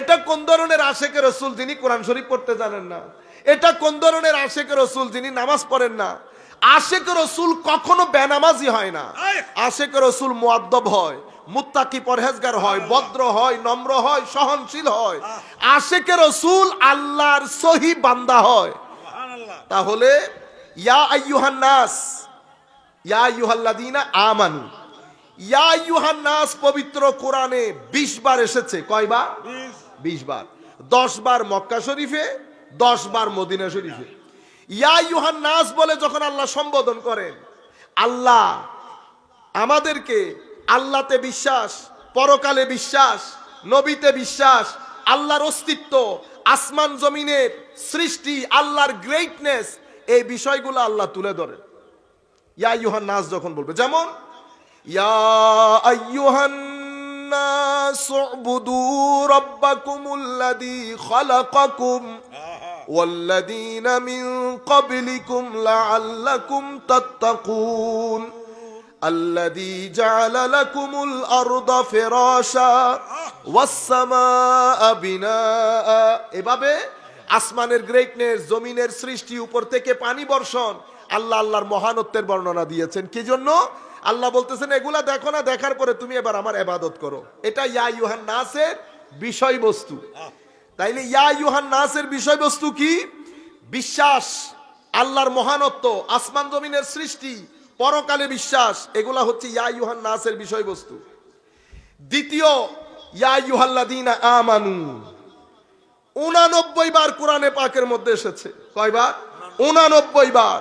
এটা কোন ধরনের আশেকে রসুল যিনি কোরআন শরীফ পড়তে জানেন না? এটা কোন ধরনের আশেকে রসুল যিনি নামাজ পড়েন না? আশেক রসুল কখনো বেনামাজি হয় না। আশেক রসুল মুয়াদ্দব হয় মুত্তাকি পরহেজগার হয় ভদ্র হয় নম্র হয় সহনশীল হয়। আশেকে রসুল আল্লাহর সহি বান্দা হয়। তাহলে ইয়া আইয়ুহান নাস ইয়া আইয়ুহাল্লাযীনা আমানু। ইয়া আইয়ুহান নাস পবিত্র কোরআনে 20 বার এসেছে। কয়বার? 20 বার। 10 বার মক্কা শরীফে 10 বার মদিনা শরীফে। ইয়া আইয়ুহান নাস বলে যখন আল্লাহ সম্বোধন করেন, আল্লাহ আমাদেরকে আল্লাহতে বিশ্বাস, পরকালে বিশ্বাস, নবীতে বিশ্বাস, আল্লাহর অস্তিত্ব, আসমান জমিনের সৃষ্টি, আল্লাহর গ্রেটনেস এই বিষয়গুলো আল্লাহ তুলে ধরেন। ইয়া ইউহান নাস যখন বলবে, যেমন, ইয়া আইয়ুহান নাস উবুদু রাব্বাকুমুল্লাযী খালাকাকুম والذين من قبلكم لعلكم تتقون الذي جعل لكم الأرض فراشا والسماء بناء এভাবে আসমানের গ্রেটনেস জমিনের সৃষ্টি উপর থেকে পানি বর্ষণ আল্লাহ আল্লাহর মহানত্বের বর্ণনা দিয়েছেন কি জন্য আল্লাহ বলতেছেন, এগুলা দেখো না, দেখার পরে তুমি এবার আমার এবাদত করো। এটা ইয়া ইউহান নাসের বিষয়বস্তু। তাইলে ইয়া ইউহান নাসের বিষয়বস্তু কি? বিশ্বাস, আল্লাহর মহানত্ব, আসমান জমিনের সৃষ্টি, পরকালে বিশ্বাস, এগুলা হচ্ছে ইয়া ইউহান নাসের বিষয়বস্তু। দ্বিতীয়, ইয়া ইউহাল্লাদিনা আমানু। উনানব্বই বার কোরআনে পাকের মধ্যে এসেছে। কয়বার? উনানব্বই বার।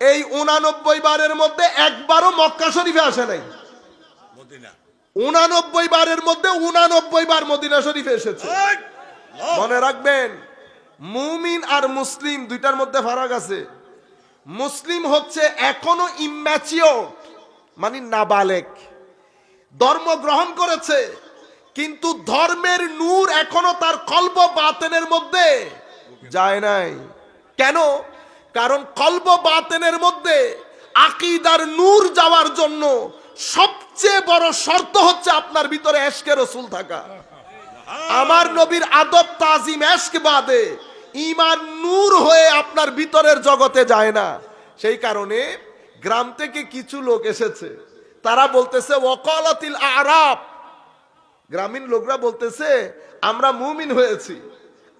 এই উনানব্বই বারের মধ্যে একবারও মক্কা শরীফে আসে নাই। উনানব্বই বারের মধ্যে উনানব্বই বার মদিনা শরীফে এসেছে। মনে রাখবেন মুমিন আর মুসলিম দুইটার মধ্যে ফারাক আছে। মুসলিম হচ্ছে এখনও ইম্যাচিওর মানে নাবালেক। ধর্ম গ্রহণ করেছে কিন্তু ধর্মের নূর এখনও তার কল্প বাতেনের মধ্যে যায় নাই। কেন? কারণ কল্প বাতেনের মধ্যে আকিদার নূর যাওয়ার জন্য সবচেয়ে বড় শর্ত হচ্ছে আপনার ভিতরে এশকে রসুল থাকা। আমার নবীর আদব তাজিম এশক বাদে ইমান নূর হয়ে আপনার ভিতরের জগতে যায় না। সেই কারণে গ্রাম থেকে কিছু লোক এসেছে। তারা বলতেছে, ওকালাতিল আরাব। গ্রামীণ লোকরা বলতেছে, আমরা মুমিন হয়েছি।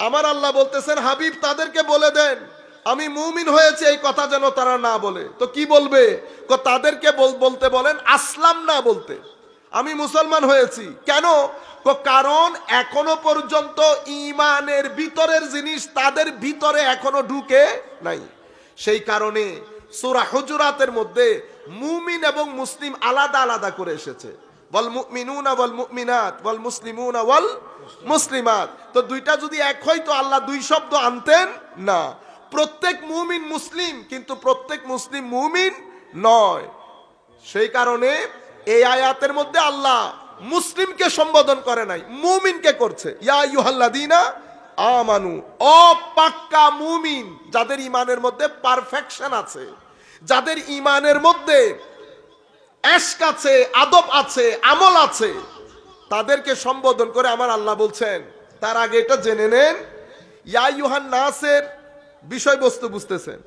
আমার আল্লাহ বলতেছেন, হাবিব, তাদেরকে বলে দেন। আমি মুমিন হয়েছি, এই কথা যেন তারা না বলে। তো কি বলবে? তাদেরকে বলতে বলেন, আসলাম না বলতে। আমি মুসলমান হয়েছি। কেন? কারণ এখনও পর্যন্ত ইমানের ভিতরের জিনিস তাদের ভিতরে এখনও ঢুকে নাই। সেই কারণে সূরা হজুরাতের মধ্যে মুমিন এবং মুসলিম আলাদা আলাদা করে এসেছে। বল মুমিনুনা ওয়াল মুমিনাত, ওয়াল মুসলিমুনা বল মুসলিমাত। তো দুইটা যদি এক হয়, তো আল্লাহ দুই শব্দ আনতেন না। প্রত্যেক মুমিন মুসলিম, কিন্তু প্রত্যেক মুসলিম মুমিন নয়। সেই কারণে এই আয়াতের মধ্যে আল্লাহ মুসলিমকে সম্বোধন করে নাই, মুমিনকে করছে। ইয়া ইউহাল্লাদিনা আমানু, অপাক্কা মুমিন যাদের ইমানের মধ্যে পারফেকশন আছে, যাদের ইমানের মধ্যে এশক আছে, আদব আছে, আমল আছে, তাদেরকে সম্বোধন করে আমার আল্লাহ বলছেন, তার আগে এটা জেনে নেন। ইয়া ইউহান নাসের বিষয়বস্তু বুঝতেছেন।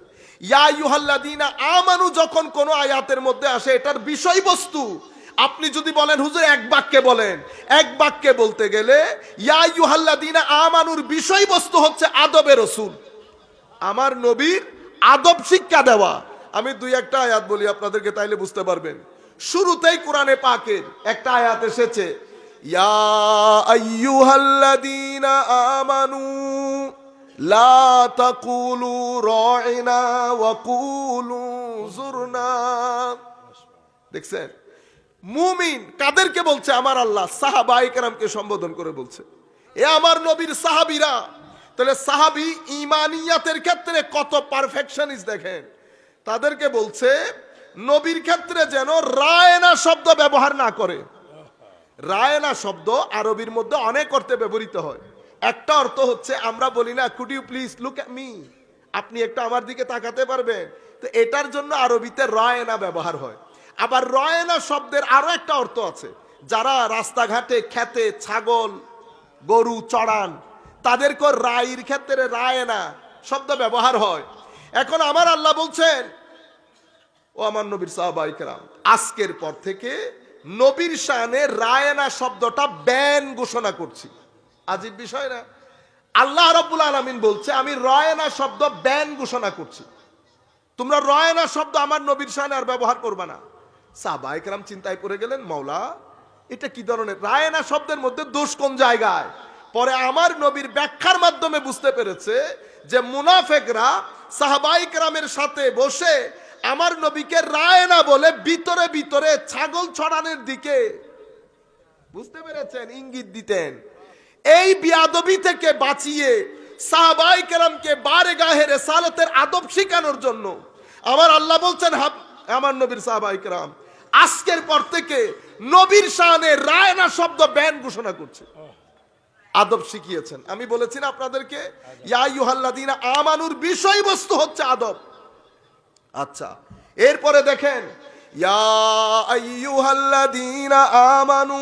ইয়া ইউহাল্লাদিনা আমানু, যখন কোন আয়াতের মধ্যে আসে, এটার বিষয়বস্তু, আপনি যদি বলেন, হুজুর, এক বাক্যে বলেন, এক বাক্যে বলতে গেলে, ইয়া আমানুর বিষয়বস্তু হচ্ছে আদবের রসুল। আমার নবীর আদব শিক্ষা দেওয়া। আমি দুই একটা আয়াত বলি, আপনাদেরকে তাইলে বুঝতে পারবেন। শুরুতেই কোরআনে পাকের একটা আয়াত এসেছে, ইয়া আমানু তাকুলু রাইনা ওয়া কুলু জুরনা দেখছেন? মুমিন কাদেরকে বলছে? আমার আল্লাহ সাহাবাই কেরামকে সম্বোধন করে বলছে। এ আমার নবীর সাহাবীরা। তাহলে সাহাবি ইমানিয়াতের ক্ষেত্রে কত পারফেকশনিস দেখেন? তাদেরকে বলছে, নবীর ক্ষেত্রে যেন রায়না শব্দ ব্যবহার না করে। রায়না শব্দ আরবির মধ্যে অনেক অর্থে ব্যবহৃত হয়। একটা অর্থ হচ্ছে, আমরা বলি না could you please look at me আপনি একটু আমার দিকে তাকাতে পারবেন। তো এটার জন্য আরবিতে রয়না ব্যবহার হয়। আবার রয়না শব্দের আরও একটা অর্থ আছে। যারা রাস্তাঘাটে খেতে ছাগল, গরু, চড়ান, তাদেরকে রায়ের ক্ষেত্রে রায়না শব্দ ব্যবহার হয়। এখন আমার আল্লাহ বলছেন, ও আমার নবীর সাহাবাইকেরাম আজকের পর থেকে নবীর শানে রায়না শব্দটা ব্যান ঘোষণা করছি। আজীব বিষয় না। আল্লাহ রব্বুল আলমিন বলছে, আমি রয়না শব্দ ব্যান ঘোষণা করছি। তোমরা রয়না শব্দ আমার নবীর শানে আর ব্যবহার করবে না। সাহবাইকরাম চিন্তায় পড়ে গেলেন মাওলা এটা কি ধরনের? রায়না শব্দের মধ্যে দোষ কোন জায়গায়? পরে আমার নবীর ব্যাখ্যার মাধ্যমে বুঝতে পেরেছে যে মুনাফেকরা সাহাবাইকরামের সাথে বসে আমার নবীকে রায়না বলে ভিতরে ভিতরে ছাগল ছড়ানোর দিকে বুঝতে পেরেছেন, ইঙ্গিত দিতেন। এই বিয়াদবি থেকে বাঁচিয়ে সাহাবাই কেরামকে বারে গাহে রেসালতের আদব শিখানোর জন্য আমার আল্লাহ বলছেন আমার নবীর সাহাবাই কেরাম, আজকের পর থেকে নবীর শানে রায়না শব্দ ব্যান ঘোষণা করছে। আদব শিখিয়েছেন। আমি বলেছি আপনাদেরকে আমানুর, বিষয়বস্তু হচ্ছে আদব। আচ্ছা এরপরে দেখেন, ইয়া আমানু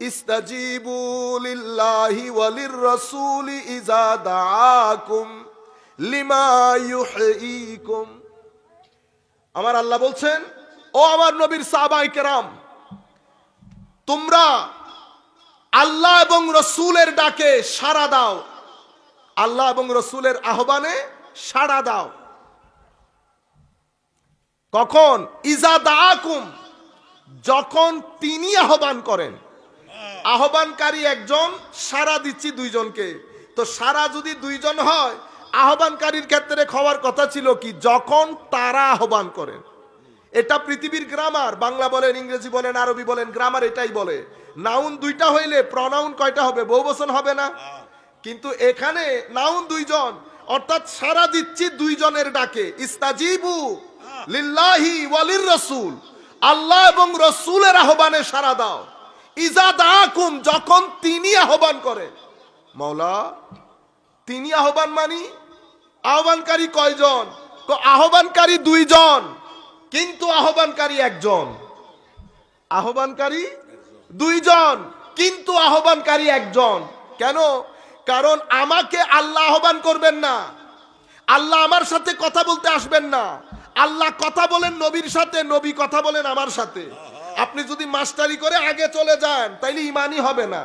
লিল্লাহি ওয়ালির রাসূলি ইজা দাআকুম লিমা ইউহয়িকুম আমার আল্লাহ বলছেন, ও আমার নবীর সাহাবায়ে কেরাম, তোমরা আল্লাহ এবং রসুলের ডাকে সাড়া দাও। আল্লাহ এবং রসুলের আহ্বানে সাড়া দাও। কখন? ইজা দাকুম যখন তিনি আহ্বান করেন। আহ্বানকারী একজন সারা দিচ্ছি দুইজনকে। তো সারা যদি দুইজন হয় আহ্বানকারীর ক্ষেত্রে খাওয়ার কথা ছিল কি যখন তারা আহ্বান করেন। এটা পৃথিবীর গ্রামার বাংলা বলেন ইংরেজি বলেন আরবি বলেন গ্রামার এটাই বলে। নাউন দুইটা হইলে প্রনাউন কয়টা হবে বহু বচন হবে না। কিন্তু এখানে নাউন দুইজন অর্থাৎ সারা দিচ্ছি দুইজনের ডাকে। ইস্তাজিবু লিল্লাহি ওয়ালির রসুল। আল্লাহ এবং রসুলের আহ্বানে সারা দাও। ইজা যখন তিনি আহ্বান করে। মাওলা, তিনি আহ্বান মানি? আহ্বানকারী কয়জন? তো আহ্বানকারী দুইজন, কিন্তু আহ্বানকারী একজন। আহ্বানকারী দুইজন, কিন্তু আহ্বানকারী একজন। কেন? কারণ আমাকে আল্লাহ আহ্বান করবেন না। আল্লাহ আমার সাথে কথা বলতে আসবেন না। আল্লাহ কথা বলেন নবীর সাথে, নবী কথা বলেন আমার সাথে। আপনি যদি মাস্টারি করে আগে চলে যান তাইলে ইমানই হবে না।